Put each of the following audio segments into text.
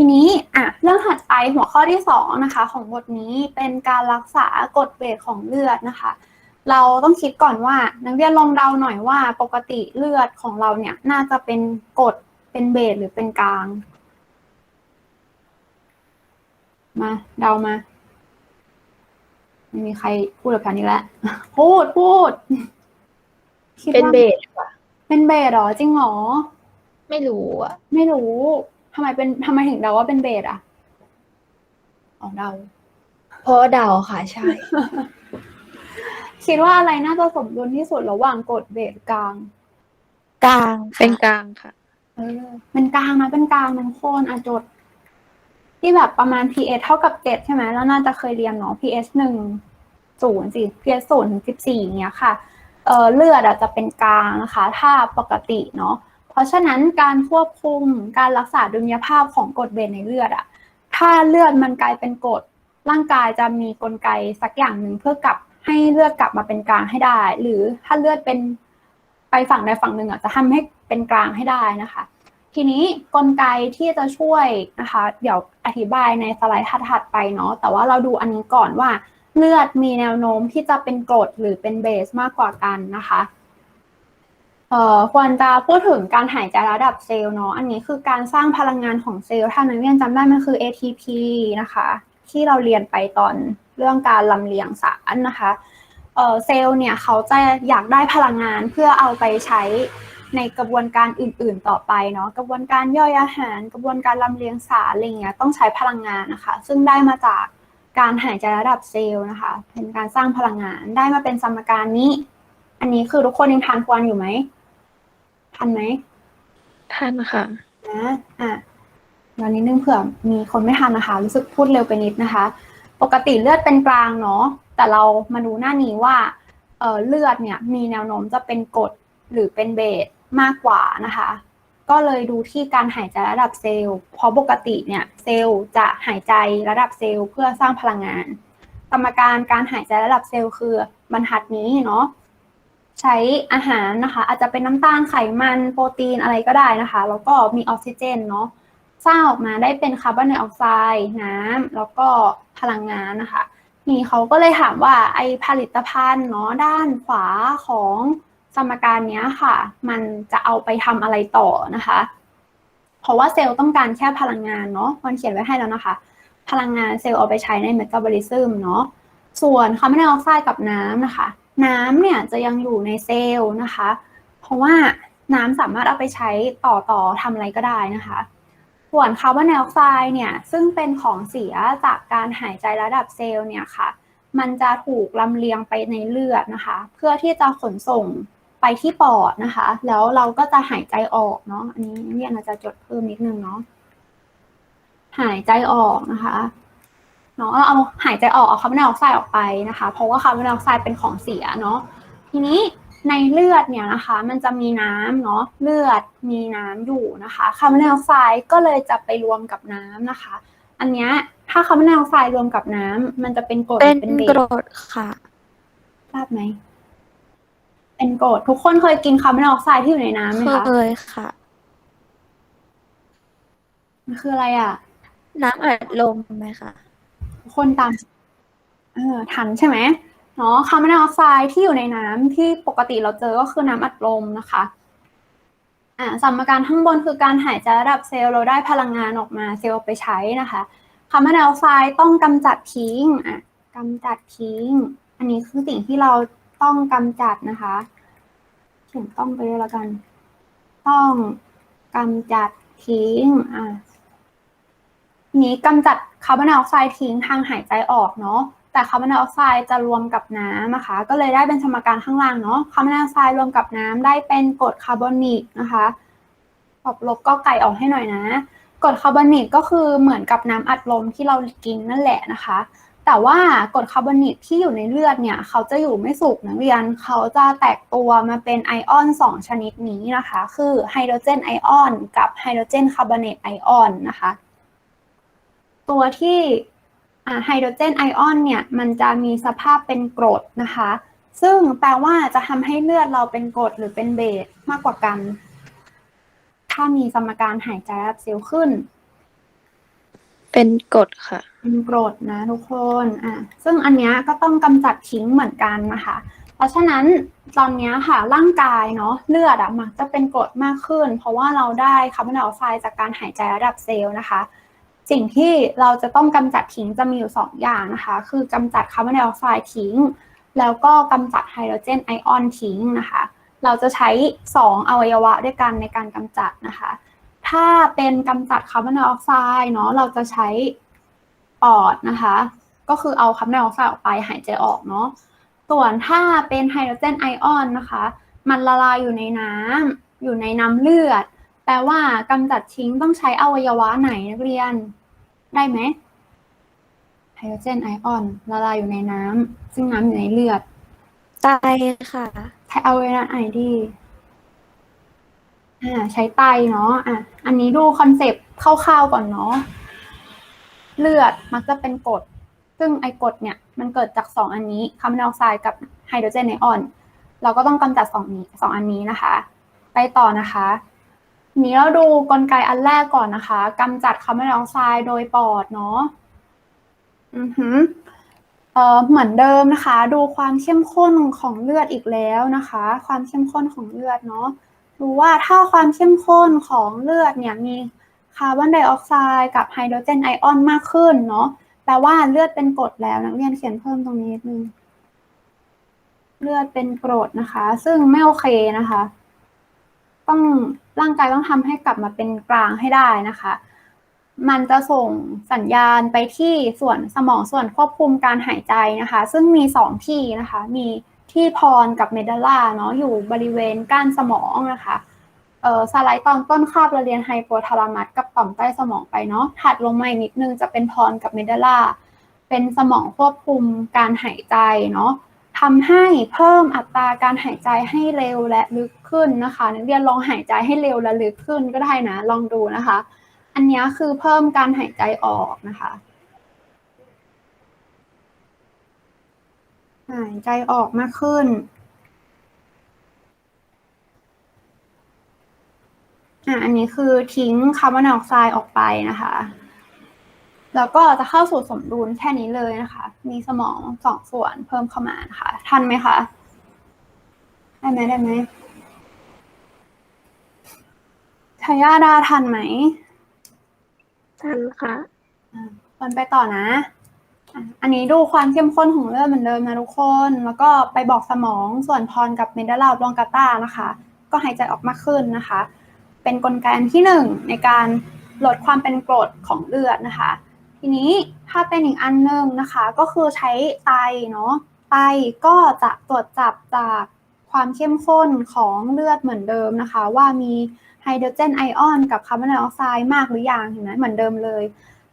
ทีนี้อะเรื่องถัดไปหัวข้อที่สองนะคะของบทนี้เป็นการรักษากรดเบสของเลือดนะคะ เราต้องคิดก่อนว่านักเรียนลองเดาหน่อยว่าปกติเลือดของเราเนี่ยน่าจะเป็นกรดเป็นเบสหรือเป็นกลาง มาเดามาไม่มีใครพูดกับฉันอีกแล้วพูดพูดคิดเป็นว่าเบสค่ะเป็นเบสเหรอจริงเหรอ ไม่รู้อะไม่รู้ ทำไมเป็นทำไมถึงเดาว่าเป็นเบสอะอ๋อเดา เพราะเดาค่ะใช่ คิดว่าอะไรน่าจะสมดุลที่สุดระหว่างกรดเบสกลาง กลางเป็นกลางค่ะ เออเป็นกลางนะเป็นกลางมันโคนอะจด ที่แบบประมาณ pH เท่ากับเจ็ดใช่ไหมแล้วน่าจะเคยเรียนเนาะ pH หนึ่งศูนย์สิ pH ศูนย์ถึงสิบสี่อย่างเงี้ยค่ะเออเลือดอะจะเป็นกลางนะคะ ถ้าปกติเนาะเพ ราะฉะนั้นการควบคุมการรักษาดุลยภาพของกรดเบสในเลือดอะถ้าเลือดมันกลายเป็นกรดร่างกายจะมีกลไกสักอย่างหนึ่งเพื่อกลับให้เลือดกลับมาเป็นกลางให้ได้ หรือถ้าเลือดเป็นไปฝั่งใดฝั่งหนึ่งอะจะทำให้เป็นกลางให้ได้นะคะ ทีนี้กลไกที่จะช่วยนะคะ เดี๋ยวอธิบายในสไลด์ถัดๆไปเนาะแต่ว่าเราดูอันนี้ก่อนว่า เลือดมีแนวโน้มที่จะเป็นกรดหรือเป็นเบสมากกว่ากันนะคะ เอ่อควรจะพูดถึงการหายใจระดับเซลล์เนาะอันนี้คือการสร้างพลังงานของเซลล์ถ้านักเรียนจำได้มันคือ ATP นะคะ ที่เราเรียนไปตอนเรื่องการลำเลียงสารนะคะเอ่อเซลล์เนี่ยเขาจะอยากได้พลังงานเพื่อเอาไปใช้ในกระบวนการอื่น ๆ ต่อไปเนาะกระบวนการย่อยอาหาร กระบวนการลำเลียงสารอะไรเงี้ยต้องใช้พลังงานนะคะ ซึ่งได้มาจากการหายใจระดับเซลล์นะคะ เป็นการสร้างพลังงานได้มาเป็นสมการนี้ อันนี้คือทุกคนยังทานควรอยู่ไหม ทันไหมท่านค่ะนะอะเดี๋ยวนิดนึงเผื่อมีคนไม่ทันนะคะ รู้สึกพูดเร็วไปนิดนะคะ ปกติเลือดเป็นกลางเนาะแต่เรามาดูหน้านี้ว่าเออเลือดเนี่ยมีแนวโน้มจะเป็นกรดหรือเป็นเบสมากกว่านะคะ ก็เลยดูที่การหายใจระดับเซลล์เพราะปกติเนี่ยเซลล์จะหายใจระดับเซลล์เพื่อสร้างพลังงาน กรรมการการหายใจระดับเซลล์คือบรรทัดนี้เนาะ ใช้อาหารนะคะ อาจจะเป็นน้ำตาลไขมันโปรตีนอะไรก็ได้นะคะ แล้วก็มีออกซิเจนเนาะสร้างออกมาได้เป็นคาร์บอนไดออกไซด์น้ำแล้วก็พลังงานนะคะนี่เขาก็เลยถามว่าไอผลิตภัณฑ์เนาะด้านขวาของสมการเนี้ยค่ะ มันจะเอาไปทำอะไรต่อนะคะ เพราะว่าเซลล์ต้องการแค่พลังงานเนาะมันเขียนไว้ให้แล้วนะคะ พลังงานเซลล์เอาไปใช้ในเมตาบอลิซึมเนาะส่วนคาร์บอนไดออกไซด์กับน้ำนะคะ น้ำเนี่ยจะยังอยู่ในเซลล์นะคะ เพราะว่าน้ำสามารถเอาไปใช้ต่อต่อทำอะไรก็ได้นะคะ ส่วนคาร์บอนไดออกไซด์เนี่ยซึ่งเป็นของเสียจากการหายใจระดับเซลล์เนี่ยค่ะ มันจะถูกลำเลียงไปในเลือดนะคะ เพื่อที่จะขนส่งไปที่ปอดนะคะ แล้วเราก็จะหายใจออกเนาะ อันนี้เรียนอาจจะจดเพิ่มนิดนึงเนาะ หายใจออกนะคะ เนาะเอาหายใจออกเอาคาร์บอนไดออกไซด์ออกไปนะคะ เพราะว่าคาร์บอนไดออกไซด์เป็นของเสียเนาะทีนี้ในเลือดเนี่ยนะคะ มันจะมีน้ำเนาะเลือดมีน้ำอยู่นะคะคาร์บอนไดออกไซด์ก็เลยจะไปรวมกับน้ำนะคะ อันเนี้ยถ้าคาร์บอนไดออกไซด์รวมกับน้ำมันจะเป็นกรดหเป็รืนอเป็นเบกสรดค่ะทราบไหมเป็นกรดทุกคนเคยกินคาร์บอนไดออกไซด์ที่อยู่ในน้ำไหมคะเคยค่ะมันคืออะไรอะ น้ำอัดลมไหมคะ คนตามเออทันใช่ไหมเนาะคาร์บอนไดออกไซด์ที่อยู่ในน้ำที่ปกติเราเจอก็คือน้ำอัดลมนะคะอ่าสมการข้างบนคือการหายใจระดับเซลล์เราได้พลังงานออกมาเซลล์ไปใช้นะคะคาร์บอนไดออกไซด์ต้องกำจัดทิ้งอะกำจัดทิ้ง อันนี้คือสิ่งที่เราต้องกำจัดนะคะเขียนต้องไปด้วยแล้วกัน ต้องกำจัดทิ้งอะ นี้กำจัดคาร์บอนไดออกไซด์ทิ้งทางหายใจออกเนาะแต่คาร์บอนไดออกไซด์จะรวมกับน้ำนะคะ ก็เลยได้เป็นสมการข้างล่างเนาะคาร์บอนไดออกไซด์รวมกับน้ำได้เป็นกรดคาร์บอนิกนะคะตอบลบก็ไก่ออกให้หน่อยนะกรดคาร์บอนิกก็คือเหมือนกับน้ำอัดลมที่เรากินนั่นแหละนะคะ แต่ว่ากรดคาร์บอนิกที่อยู่ในเลือดเนี่ย เขาจะอยู่ไม่สุกนักเรียน เขาจะแตกตัวมาเป็นไอออนสองชนิดนี้นะคะ คือไฮโดรเจนไอออนกับไฮโดรเจนคาร์บอเนตไอออนนะคะ ตัวที่ไฮโดรเจนไอออนเนี่ยมันจะมีสภาพเป็นกรดนะคะ ซึ่งแปลว่าจะทำให้เลือดเราเป็นกรดหรือเป็นเบสมากกว่ากัน ถ้ามีสมการหายใจระดับเซลล์ขึ้น เป็นกรดค่ะ เป็นกรดนะทุกคนอะซึ่งอันเนี้ยก็ต้องกำจัดทิ้งเหมือนกันนะคะ เพราะฉะนั้นตอนเนี้ยค่ะร่างกายเนาะเลือดอะมักจะเป็นกรดมากขึ้น เพราะว่าเราได้คาร์บอนไดออกไซด์จากการหายใจระดับเซลล์นะคะ สิ่งที่เราจะต้องกำจัดทิ้งจะมีอยู่สองอย่างนะคะ คือกำจัดคาร์บอนไดออกไซด์ทิ้ง แล้วก็กำจัดไฮโดรเจนไอออนทิ้งนะคะ เราจะใช้สองอวัยวะด้วยกันในการกำจัดนะคะ ถ้าเป็นกำจัดคาร์บอนไดออกไซด์เนาะเราจะใช้ปอดนะคะ ก็คือเอาคาร์บอนไดออกไซด์ออกไปหายใจออกเนาะส่วนถ้าเป็นไฮโดรเจนไอออนนะคะ มันละลายอยู่ในน้ำอยู่ในน้ำเลือดแปลว่ากำจัดทิ้งต้องใช้อวัยวะไหนนักเรียน ได้ไหมไฮโดรเจนไอออนละลายอยู่ในน้ำซึ่งน้ำอยู่ในเลือดไตค่ะใช้อวัยวะไหนดีอ่าใช้ไตเนาะอะอันนี้ดูคอนเซปต์คร่าวๆก่อนเนาะเลือดมักจะเป็นกรดซึ่งไอกรดเนี่ยมันเกิดจากสองอันนี้คาร์บอนไดออกไซด์กับไฮโดรเจนไอออน เราก็ต้องกำจัดสองนี้สองอันนี้นะคะ ไปต่อนะคะที นี้เราดูกลไกอันแรกก่อนนะคะกำจัดคาร์บอนไดออกไซด์โดยปอดเนาะอือหือเอ่อเหมือนเดิมนะคะ ดูความเข้มข้นของเลือดอีกแล้วนะคะ ความเข้มข้นของเลือดเนาะดูว่าถ้าความเข้มข้นของเลือดเนี่ยมีคาร์บอนไดออกไซด์กับไฮโดรเจนไอออนมากขึ้นเนาะแปลว่าเลือดเป็นกรดแล้วนักเรียนเขียนเพิ่มตรงนี้นิดนึงเลือดเป็นกรดนะคะ ซึ่งไม่โอเคนะคะ ต้อง ร่างกายต้องทำให้กลับมาเป็นกลางให้ได้นะคะ มันจะส่งสัญญาณไปที่ส่วนสมองส่วนควบคุมการหายใจนะคะ ซึ่งมีสองที่นะคะ มีที่พรกับเมดัลล่าเนาะอยู่บริเวณก้านสมองนะคะเอ่อสไลด์ตอนต้นคาบเราเรียนไฮโปทาลามัสกับต่อมใต้สมองไปเนาะถัดลงมาอีกนิดนึงจะเป็นพรกับเมดัลล่าเป็นสมองควบคุมการหายใจเนาะ ทำให้เพิ่มอัตราการหายใจให้เร็วและลึกขึ้นนะคะ นักเรียนลองหายใจให้เร็วและลึกขึ้นก็ได้นะ ลองดูนะคะ อันนี้คือเพิ่มการหายใจออกนะคะ หายใจออกมากขึ้นอะอันนี้คือทิ้งคาร์บอนไดออกไซด์ออกไปนะคะ แล้วก็จะเข้าสู่สมดุลแค่นี้เลยนะคะ มีสมองสองส่วนเพิ่มเข้ามานะคะทันไหมคะ ได้ไหมได้ไหมทายาดาทันไหม ทันค่ะวันไปต่อนะอะอันนี้ดูความเข้มข้นของเลือดเหมือนเดิมนะทุกคน แล้วก็ไปบอกสมองส่วนพรกับเมดาลาบลองกาตานะคะ ก็หายใจออกมากขึ้นนะคะ เป็นกลไกอันที่หนึ่งในการลดความเป็นกรดของเลือดนะคะ ทีนี้ถ้าเป็นอีกอันหนึ่งนะคะ ก็คือใช้ไตเนาะไตก็จะตรวจจับจากความเข้มข้นของเลือดเหมือนเดิมนะคะ ว่ามีไฮโดรเจนไอออนกับคาร์บอนไดออกไซด์มากหรือยังเห็นไหมเหมือนเดิมเลย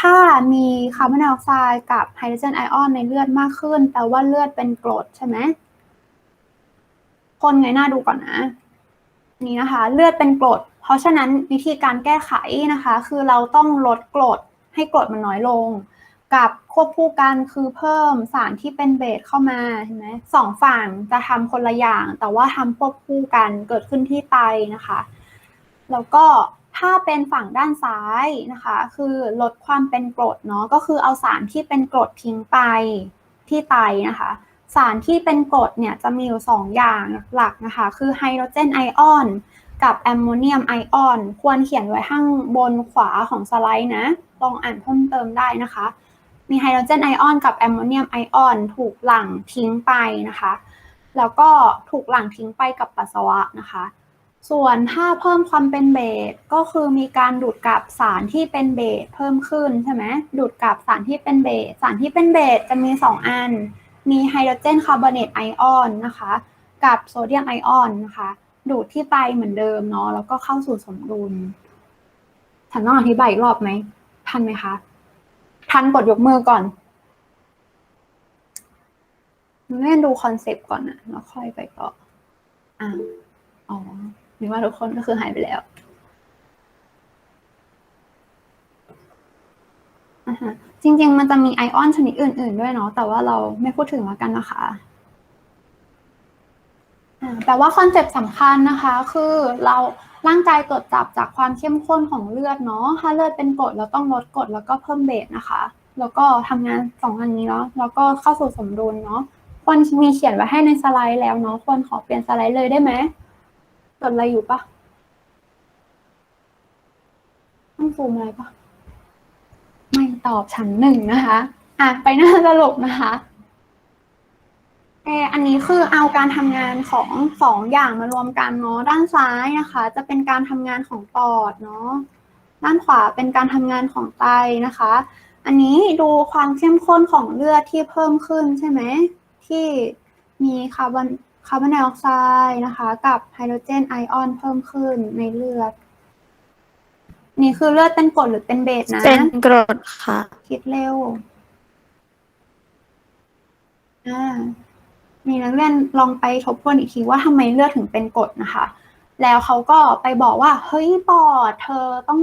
ถ้ามีคาร์บอนไดออกไซด์กับไฮโดรเจนไอออนในเลือดมากขึ้นแปลว่าเลือดเป็นกรดใช่ไหมคนไงหน้าดูก่อนนะนี่นะคะ เลือดเป็นกรดเพราะฉะนั้นวิธีการแก้ไขนะคะ คือเราต้องลดกรด ให้กรดมันน้อยลง กับควบคู่กันคือเพิ่มสารที่เป็นเบสเข้ามาเห็นไหมสองฝั่งจะทำคนละอย่าง แต่ว่าทำควบคู่กันเกิดขึ้นที่ไตนะคะ แล้วก็ถ้าเป็นฝั่งด้านซ้ายนะคะ คือลดความเป็นกรดเนาะก็คือเอาสารที่เป็นกรดทิ้งไปที่ไตนะคะ สารที่เป็นกรดเนี่ยจะมีอยู่สองอย่างหลักนะคะ คือไฮโดรเจนไอออนกับแอมโมเนียมไอออน ควรเขียนไว้ข้างบนขวาของสไลด์นะ ลองอ่านเพิ่มเติมได้นะคะ มีไฮโดรเจนไอออนกับแอมโมเนียมไอออนถูกหลั่งทิ้งไปนะคะ แล้วก็ถูกหลั่งทิ้งไปกับปัสสาวะนะคะ ส่วนถ้าเพิ่มความเป็นเบสก็คือมีการดูดกับสารที่เป็นเบสเพิ่มขึ้นใช่ไหมดูดกับสารที่เป็นเบสสารที่เป็นเบสจะมี 2 อัน มีไฮโดรเจนคาร์บอเนตไอออนนะคะกับโซเดียมไอออนนะคะ ดูดที่ไตเหมือนเดิมเนาะแล้วก็เข้าสู่สมดุล ฉันต้องอธิบายอีกรอบไหม ทันไหมคะ ทันกดยกมือก่อนเล่นดูคอนเซปต์ก่อนนะแล้วค่อยไปต่ออ่าอ๋อนึกว่าทุกคนก็คือหายไปแล้วอฮะจริง ๆ มันจะมีไอออนชนิดอื่น ๆ ด้วยเนาะ แต่ว่าเราไม่พูดถึงแล้วกันนะคะอ่าแต่ว่าคอนเซปต์สำคัญนะคะ คือเรา ร่างกายตรวจจับจากความเข้มข้นของเลือดเนาะ ถ้าเลือดเป็นกรดเราต้องลดกรดแล้วก็เพิ่มเบสนะคะ แล้วก็ทำงานสองอันนี้เนาะ แล้วก็เข้าสู่สมดุลเนาะ ควรมีเขียนไว้ให้ในสไลด์แล้วเนาะ ควรขอเปลี่ยนสไลด์เลยได้ไหมจดอะไรอยู่ปะต้องซูมอะไรปะไม่ตอบชั้นหนึ่งนะคะ อะไปหน้าสรุปนะคะ เอออันนี้คือเอาการทำงานของสองอย่างมารวมกันเนาะด้านซ้ายนะคะ จะเป็นการทำงานของปอดเนาะด้านขวาเป็นการทำงานของไตนะคะ อันนี้ดูความเข้มข้นของเลือดที่เพิ่มขึ้นใช่ไหมที่มีคาร์บอนคาร์บอนไดออกไซด์นะคะ กับไฮโดรเจนไอออนเพิ่มขึ้นในเลือด นี่คือเลือดเป็นกรดหรือเป็นเบสนะ เป็นกรดค่ะ คิดเร็วอ่า มีนักเรียนลองไปทบทวนอีกทีว่าทำไมเลือดถึงเป็นกรดนะคะ แล้วเขาก็ไปบอกว่า เฮ้ยปอดเธอต้อง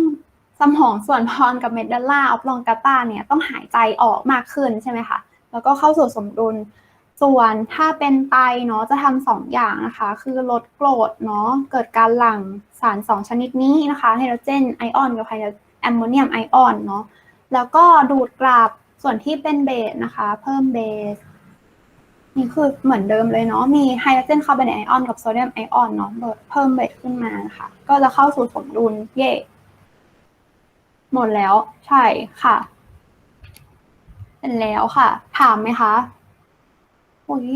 สมองส่วนพรกับเมดดัลล่าออฟลองกาตาเนี่ยต้องหายใจออกมากขึ้นใช่ไหมคะแล้วก็เข้าสู่สมดุลส่วนถ้าเป็นไตเนาะจะทำสองอย่างนะคะ คือลดกรดเนาะเกิดการหลั่งสารสองชนิดนี้นะคะไฮโดรเจนไอออนกับไฮโดรแอมโมเนียมไอออนเนาะแล้วก็ดูดกลับส่วนที่เป็นเบสนะคะ เพิ่มเบส นี่คือเหมือนเดิมเลยเนาะ มีไฮโดรเจนคาร์บอนไอออนกับโซเดียมไอออนเนาะเพิ่มเบสขึ้นมาค่ะ ก็จะเข้าสู่สมดุลเย่หมดแล้ว ใช่ค่ะ เป็นแล้วค่ะ ถามไหมคะโอ้ย